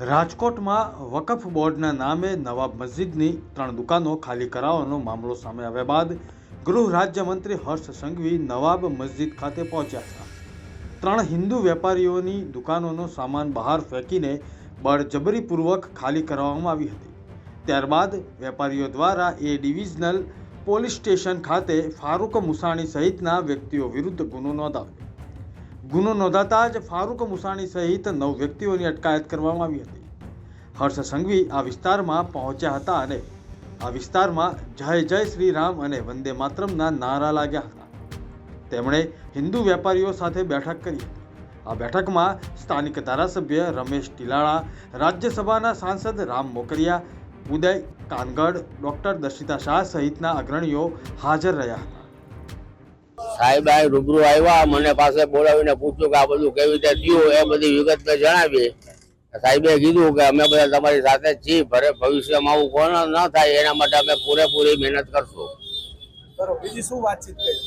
રાજકોટમાં વકફ બોર્ડના નામે નવાબ મસ્જિદની ત્રણ દુકાનો ખાલી કરાવવાનો મામલો સામે આવ્યા બાદ ગૃહ રાજ્યમંત્રી હર્ષ સંઘવી નવાબ મસ્જિદ ખાતે પહોંચ્યા હતા. ત્રણ હિન્દુ વેપારીઓની દુકાનોનો સામાન બહાર ફેંકીને બળજબરીપૂર્વક ખાલી કરાવવામાં આવી હતી. ત્યારબાદ વેપારીઓ દ્વારા એ ડિવિઝનલ પોલીસ સ્ટેશન ખાતે ફારૂક મુસાણી સહિતના વ્યક્તિઓ વિરુદ્ધ ગુનો નોંધાવ્યો. ગુનો નોંધાતા જ ફારૂક મુસાણી સહિત નવ વ્યક્તિઓની અટકાયત કરવામાં આવી હતી. હર્ષ સંઘવી આ વિસ્તારમાં પહોંચ્યા હતા અને આ વિસ્તારમાં જય જય શ્રી રામ અને વંદે માતરમના નારા લાગ્યા હતા. તેમણે હિન્દુ વેપારીઓ સાથે બેઠક કરી હતી. આ બેઠકમાં સ્થાનિક ધારાસભ્ય રમેશ ટીલાળા, રાજ્યસભાના સાંસદ રામ મોકરિયા, ઉદય કાનગડ, ડૉક્ટર દર્શિતા શાહ સહિતના અગ્રણીઓ હાજર રહ્યા હતા. સાહેબ આ રૂબરૂ આવ્યા મને પાસે બોલાવીને પૂછ્યું કે આ બધું કેવી રીતે થયું એ બધી વિગત મેં જણાવી. સાહેબે કીધું કે અમે બધા તમારી સાથે છીએ ભરે ભવિષ્યમાં આવું કોણ ન થાય એના માટે અમે પૂરેપૂરી મહેનત કરશું. બીજી શું વાતચીત કરી?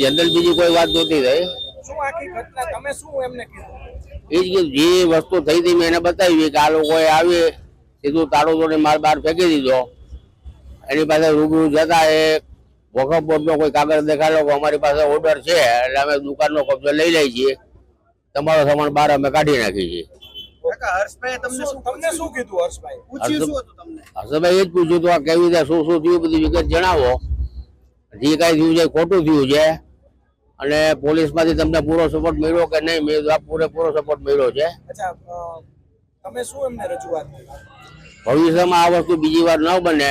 જનરલ બીજી કોઈ વાત નહોતી થઈ. શું આખી ઘટના તમે શું એમને કીધું? એ જ જે વસ્તુ થઈ હતી મેં એને બતાવી કે આ લોકોએ આવી સીધું તાળું તોડી માર બહાર ફેંકી દીધો. એની પાસે રૂબરૂ જતા એ વખફ બોર્ડનો કોઈ કાગળ દેખાડ્યો કે અમારી પાસે ઓર્ડર છે એટલે અમે દુકાનનો કબજો લઈ લઈએ છીએ. તમારો સામાન બહાર અમે કાઢી નાખીએ છીએ. કાકા હર્ષભાઈ તમને શું શું તમને શું કીધું હર્ષભાઈ પૂછ્યું શું હતું તમને? હર્ષભાઈ એ જ પૂછ્યું હતું આ કેવી રીતે શું શું થયું બધું વિગત જણાવો. જે કાંઈ થયું છે ખોટું થયું છે. અને પોલીસમાંથી તમને પૂરો સપોર્ટ મળ્યો કે નહીં મેં આ પૂરેપૂરો સપોર્ટ મળ્યો છે. તમે શું એમને રજૂઆત ભવિષ્યમાં આ વસ્તુ બીજી વાર ન બને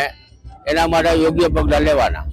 એના માટે યોગ્ય પગલાં લેવાના.